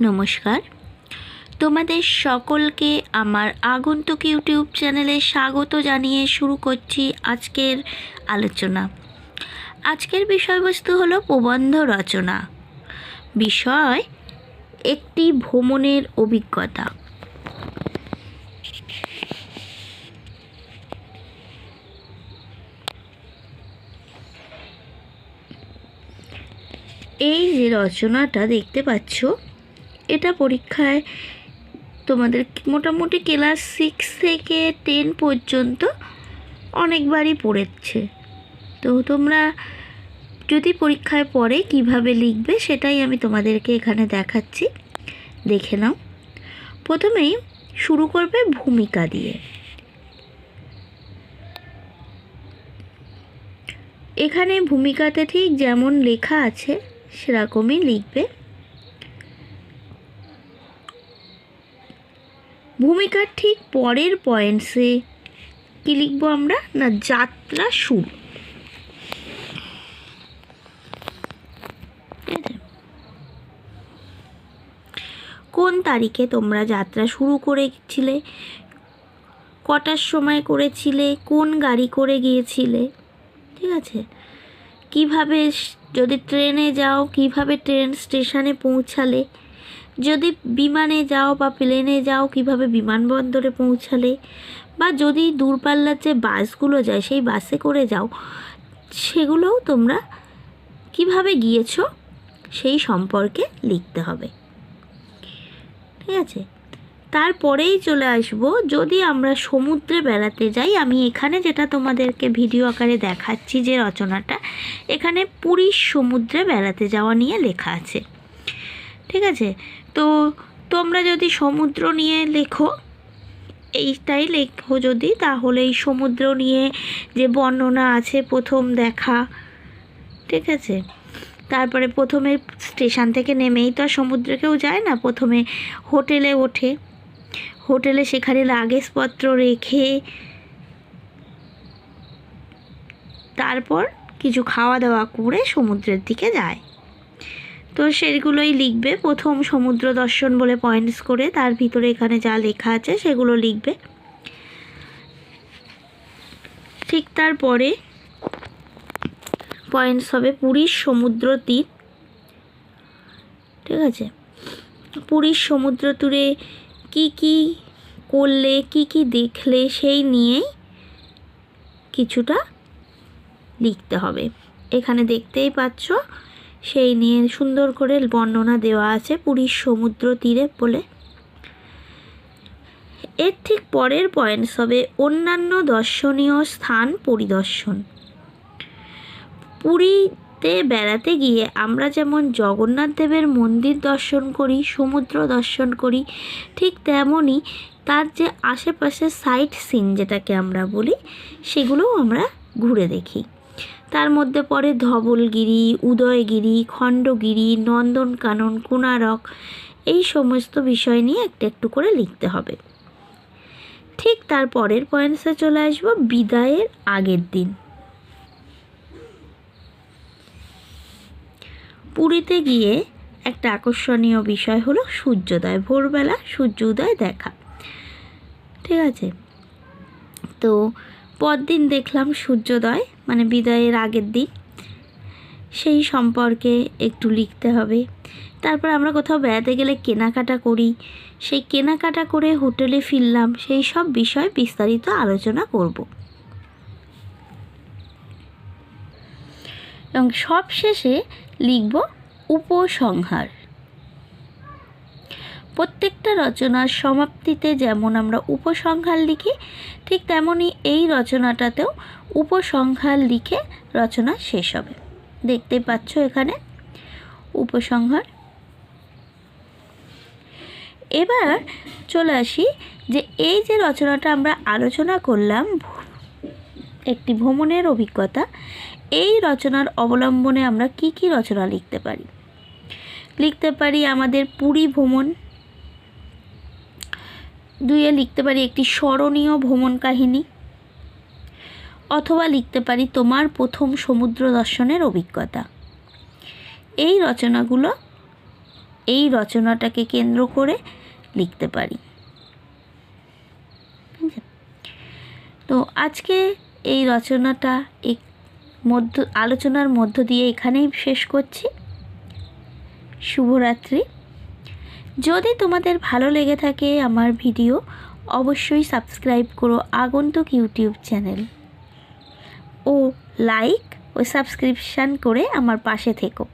নমস্কার। তোমাদের সকলকে আমার আগন্তুক ইউটিউব চ্যানেলে স্বাগত জানিয়ে শুরু করছি আজকের আলোচনা। আজকের বিষয়বস্তু হলো প্রবন্ধ রচনা। বিষয়, একটি ভ্রমণের অভিজ্ঞতা। এই যে রচনাটা দেখতে পাচ্ছ এটা পরীক্ষায় তোমাদের মোটামুটি ক্লাস সিক্স থেকে টেন পর্যন্ত অনেকবারই পড়েছে। তো তোমরা যদি পরীক্ষায় পড়ে কীভাবে লিখবে সেটাই আমি তোমাদেরকে এখানে দেখাচ্ছি। দেখে নাও। প্রথমেই শুরু করবে ভূমিকা দিয়ে। এখানে ভূমিকাতে ঠিক যেমন লেখা আছে, সেরকমই লিখবে। ভূমিকার ঠিক পরের পয়েন্টসে কি লিখব আমরা? না, যাত্রা শুরু? কোন তারিখে তোমরা যাত্রা শুরু করেছিলে? কটার সময় করেছিলে? কোন গাড়ি করে গিয়েছিলে? ঠিক আছে? কীভাবে যদি ট্রেনে যাও, কীভাবে ট্রেন স্টেশনে পৌঁছালে? যদি বিমানে যাও বা প্লেনে যাও, কীভাবে বিমানবন্দরে পৌঁছালে? বা যদি দূরপাল্লার যে বাসগুলো যায়, সেই বাসে করে যাও, সেগুলোও তোমরা কীভাবে গিয়েছো, সেই সম্পর্কে লিখতে হবে। ঠিক আছে? তারপরেই চলে আসব। যদি আমরা সমুদ্রে বেড়াতে যাই, আমি এখানে যেটা তোমাদেরকে ভিডিও আকারে দেখাচ্ছি যে রচনাটা, এখানে পুরীর সমুদ্রে বেড়াতে যাওয়া নিয়ে লেখা আছে। ঠিক আছে? তো তোমরা যদি সমুদ্র নিয়ে লেখো, এইটাই লেখো যদি, তাহলে এই সমুদ্র নিয়ে যে বর্ণনা আছে প্রথম দেখা, ঠিক আছে? তারপরে প্রথমে স্টেশন থেকে নেমেই তো আর সমুদ্রে কেউ যায় না, প্রথমে হোটেলে ওঠে। হোটেলে সেখানে লাগেজপত্র রেখে তারপর কিছু খাওয়া দাওয়া করে সমুদ্রের দিকে যায়। তো সেগুলোই লিখবে। প্রথম সমুদ্র দর্শন বলে পয়েন্টস করে তার ভিতরে এখানে যা লেখা আছে সেগুলো লিখবে। ঠিক তারপরে পয়েন্টস হবে পুরীর সমুদ্র তীর। ঠিক আছে? পুরীর সমুদ্র তীরে কি কি করলে, কি কি দেখলে সেই নিয়েই কিছুটা লিখতে হবে। এখানে দেখতেই পাচ্ছ সেই নিয়ে সুন্দর করে বর্ণনা দেওয়া আছে পুরীর সমুদ্র তীরে বলে। এর ঠিক পরের পয়েন্টস হবে অন্যান্য দর্শনীয় স্থান পরিদর্শন। পুরীতে বেড়াতে গিয়ে আমরা যেমন জগন্নাথ দেবের মন্দির দর্শন করি, সমুদ্র দর্শন করি, ঠিক তেমনই তার যে আশেপাশে সাইট সিন যেটাকে আমরা বলি, সেগুলোও আমরা ঘুরে দেখি। তার মধ্যে পড়ে ধবলগিরি, উদয়গিরি, খণ্ডগিরি, নন্দনকানন, কোণারক, এই সমস্ত বিষয় নিয়ে একটু একটু করে লিখতে হবে। ঠিক তার পরের পয়েন্টসে চলে আসব বিদায়ের আগের দিন। পুরীতে গিয়ে একটা আকর্ষণীয় বিষয় হলো সূর্যোদয়, ভোরবেলা সূর্য উদয় দেখা। ঠিক আছে? তো পরদিন দেখলাম সূর্যোদয় মানে বিদায়ের আগের দিন। সেই সম্পর্কে একটু লিখতে হবে। তারপর আমরা কোথাও বেড়াতে গেলে কেনাকাটা করি। সেই কেনাকাটা করে হোটেলে ফিরলাম, সেই সব বিষয় বিস্তারিত আলোচনা করব। এবং সব শেষে লিখব উপসংহার। প্রত্যেকটা রচনার সমাপ্তিতে যেমন আমরা উপসংহার লিখি, ঠিক তেমনই এই রচনাটাতেও উপসংহার লিখে রচনা শেষ হবে। দেখতে পাচ্ছ এখানে উপসংহার। এবার চলে আসি যে এই যে রচনাটা আমরা আলোচনা করলাম, একটি ভ্রমণের অভিজ্ঞতা, এই রচনার অবলম্বনে আমরা কি কি রচনা লিখতে পারি? লিখতে পারি আমাদের পুরী ভ্রমণ দুইয়ে লিখতে পারি একটি স্মরণীয় ভ্রমণ কাহিনী অথবা লিখতে পারি তোমার প্রথম সমুদ্র দর্শনের অভিজ্ঞতা। এই রচনাগুলো, এই রচনাটাকে কেন্দ্র করে লিখতে পারি। তো আজকে এই রচনাটা এক মধ্য, আলোচনার মধ্য দিয়ে এখানেই শেষ করছি। শুভরাত্রি। যদি তোমাদের ভালো লেগে থাকে আমার ভিডিও, অবশ্যই সাবস্ক্রাইব করো আগন্তুক ইউটিউব চ্যানেল। ও লাইক ও সাবস্ক্রিপশান করে আমার পাশে থেকো।